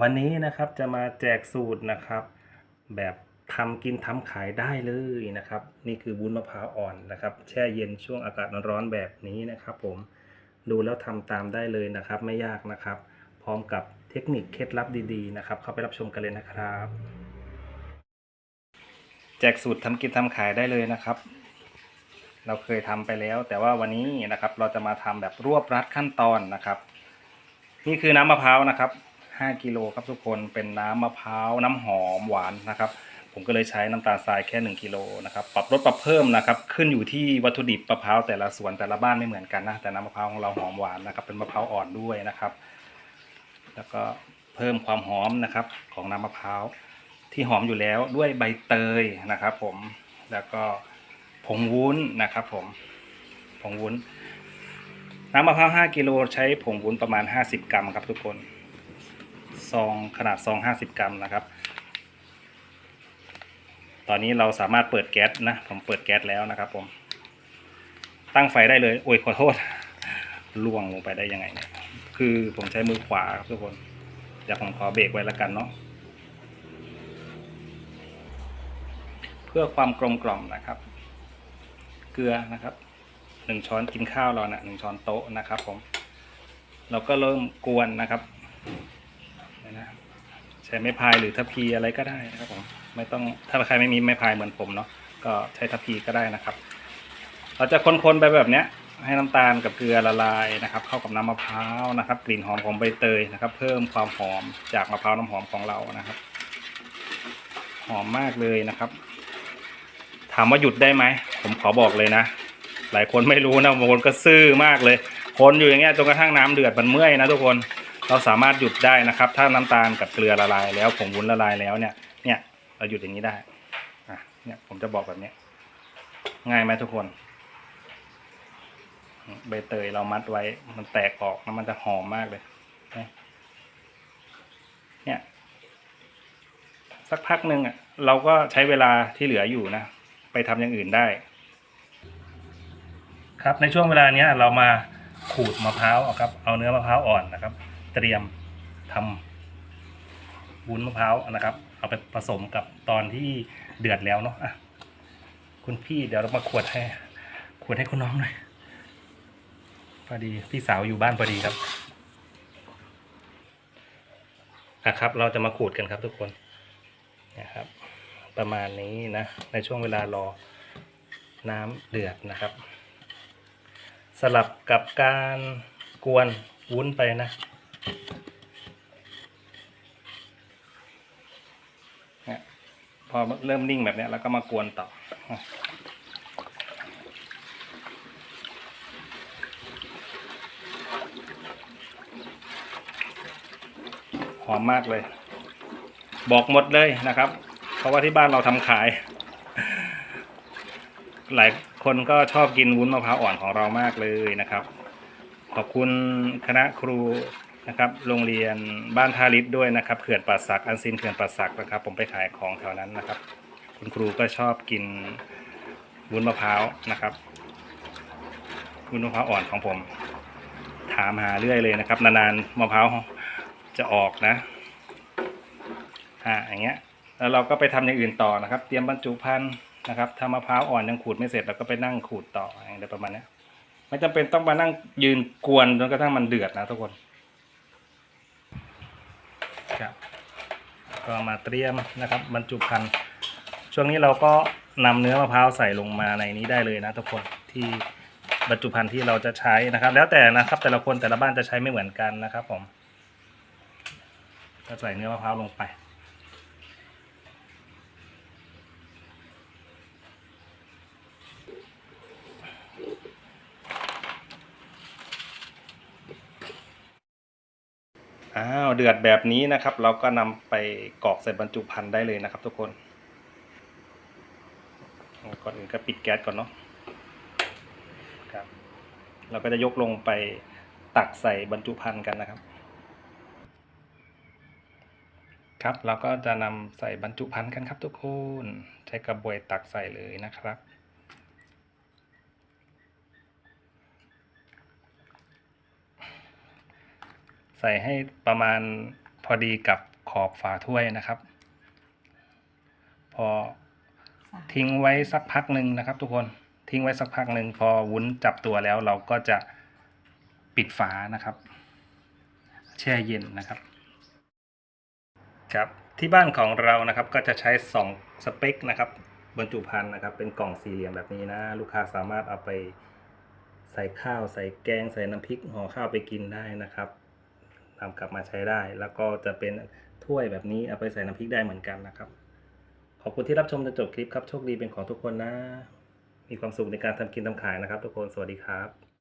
วันนี้นะครับจะมาแจกสูตรนะครับ แบบทำกินทำขายได้เลยนะครับ นี่คือวุ้นมะพร้าวอ่อนนะครับ แช่เย็นช่วงอากาศร้อนๆแบบนี้นะครับ ผมดูแล้วทำตามได้เลยนะครับ ไม่ยากนะครับ พร้อมกับเทคนิคเคล็ดลับดีๆนะครับ เข้าไปรับชมกันเลยนะครับ แจกสูตรทำกินทำขายได้เลยนะครับ เราเคยทำไปแล้ว แต่ว่าวันนี้นะครับ เราจะมาทำแบบรวบรัดขั้นตอนนะครับ นี่คือน้ำมะพร้าวนะครับ 5กิโลครับทุกคนเป็นน้ำมะพร้าวน้ำหอมหวานนะครับ ผมก็เลยใช้น้ำตาลทรายแค่ 1กิโลนะครับปรับลดปรับเพิ่มนะครับ ขึ้นอยู่ที่วัตถุดิบมะพร้าวแต่ละสวนแต่ละบ้านไม่เหมือนกันนะแต่น้ำมะพร้าวของเราหอมหวานนะครับ เป็นมะพร้าวอ่อนด้วยนะครับ แล้วก็เพิ่มความหอมนะครับของน้ำมะพร้าวที่หอมอยู่แล้วด้วยใบเตยนะครับ ผมแล้วก็ผงวุ้นนะครับ ผมผงวุ้นน้ำมะพร้าว5กิโลใช้ผงวุ้นประมาณ 50 กรัมครับทุกคน ซองขนาดซอง50กรัมนะครับ ตอนนี้เราสามารถเปิดแก๊สนะผมเปิดแก๊สแล้วนะครับผม ตั้งไฟได้เลยโอ้ยขอโทษล่วงลงไปได้ยังไงเนี่ยคือผมใช้มือขวาครับทุกคนเดี๋ยวผมขอเบรกไว้แล้วกันเนาะเพื่อความกลมกล่อมนะครับ เกลือนะครับหนึ่งช้อนกินข้าวเรานะ่ะหนึ่งช้อนโต๊ะนะครับผมเราก็เริ่มกวนนะครับ ช้ไม้พายหรือทัพพีอะไรก็ได้นะครับผมไม่ต้องถ้าใครไม่มีไม้พายเหมือนผมเนาะก็ใช้ทัพพีก็ได้นะครับ เราจะคนๆไปแบบเนี้ย ให้น้ำตาลกับเกลือละลายนะครับ เข้ากับน้ำมะพร้าวนะครับ กลิ่นหอมของใบเตยนะครับ เพิ่มความหอมจากมะพร้าวน้ำหอมของเรานะครับ หอมมากเลยนะครับ ถามว่าหยุดได้ไหมผมขอบอกเลยนะหลายคนไม่รู้นะบางคนก็ซื่อมากเลย คนอยู่อย่างเงี้ยจนกระทั่งน้ำเดือดมันเมื่อยนะทุกคน เราสามารถหยุดได้นะครับ ถ้าน้ำตาลกับเกลือละลายแล้วผงวุ้นละลายแล้วเนี่ยเนี่ยเราหยุดอย่างนี้ได้อะเนี่ยผมจะบอกแบบนี้ง่ายไหมทุกคน ใบเตยเรามัดไว้มันแตกออกแล้วมันจะหอมมากเลยเนี่ย สักพักหนึ่งอะเราก็ใช้เวลาที่เหลืออยู่นะ ไปทำอย่างอื่นได้ ครับในช่วงเวลาเนี้ยเรามาขูดมะพร้าวครับ เอาเนื้อมะพร้าวอ่อนนะครับ เตรียมทำวุ้นมะพร้าวนะครับ เอาไปผสมกับตอนที่เดือดแล้วเนาะอะคุณพี่เดี๋ยวเรามาขวดให้ ขวดให้คุณน้องหน่อยพอดีพี่สาวอยู่บ้านพอดีครับอะครับ เราจะมาขูดกันครับทุกคนนะครับ ประมาณนี้นะ ในช่วงเวลารอน้ำเดือดนะครับ สลับกับการกวนวุ้นไปนะ นี่ยพอเริ่มนิ่งแบบนี้แล้วก็มากวนต่อหอมมากเลย บอกหมดเลยนะครับ เพราะว่าที่บ้านเราทำขาย หลายคนก็ชอบกินวุ้นมะพร้าวอ่อนของเรามากเลยนะครับ ขอบคุณคณะครู นะครับโรงเรียนบ้านทาริศด้วยนะครับเขื่อนป่าสักอันซินเขื่อนป่าสักนะครับ ผมไปขายของแถวนั้นนะครับ คุณครูก็ชอบกินวุ้นมะพร้าวนะครับวุ้นมะพร้าวอ่อนของผม ถามหาเรื่อยเลยนะครับ นานๆมะพร้าวจะออกนะอ่าอย่างเงี้ยแล้วเราก็ไปทำอย่างอื่นต่อนะครับ เตรียมบรรจุภัณฑ์นะครับถ้ามะพร้าวอ่อนยังขูดไม่เสร็จเราก็ไปนั่งขูดต่ออะไรประมาณเนี้ยไม่จำเป็นต้องมานั่งยืนกวนจนกระทั่งมันเดือดนะทุกคนครับ ก็มาเตรียมนะครับบรรจุพันธุ์ช่วงนี้เราก็นำเนื้อมะพร้าวใส่ลงมาในนี้ได้เลยนะทุกคนที่บรรจุภัณฑ์ที่เราจะใช้นะครับ แล้วแต่นะครับแต่ละคนแต่ละบ้านจะใช้ไม่เหมือนกันนะครับผมก็ใส่เนื้อมะพร้าวลงไป อ้าวเดือดแบบนี้นะครับ เราก็นำไปกรอกใส่บรรจุภัณฑ์ได้เลยนะครับ ทุกคนก่อนอื่นก็ปิดแก๊สก่อนเนาะครับ เราก็จะยกลงไปตักใส่บรรจุภัณฑ์กันนะครับ ครับ เราก็จะนำใส่บรรจุภัณฑ์กันครับทุกคน ใช้กระบวยตักใส่เลยนะครับ ใส่ให้ประมาณพอดีกับขอบฝาถ้วยนะครับ พอทิ้งไว้สักพักหนึ่งนะครับ ทุกคนทิ้งไว้สักพักหนึ่งพอวุ้นจับตัวแล้วเราก็จะปิดฝานะครับ แช่เย็นนะครับครับที่บ้านของเรานะครับก็จะใช้2สเปคนะครับบรรจุภัณฑ์นะครับ เป็นกล่องสี่เหลี่ยมแบบนี้นะ ลูกค้าสามารถเอาไปใส่ข้าว ใส่แกง ใส่น้ำพริกห่อข้าวไปกินได้นะครับ นำกลับมาใช้ได้ แล้วก็จะเป็นถ้วยแบบนี้เอาไปใส่น้ำพริกได้เหมือนกันนะครับ ขอบคุณที่รับชมจนจบคลิปครับโชคดีเป็นของทุกคนนะ มีความสุขในการทำกินทำขายนะครับ ทุกคนสวัสดีครับ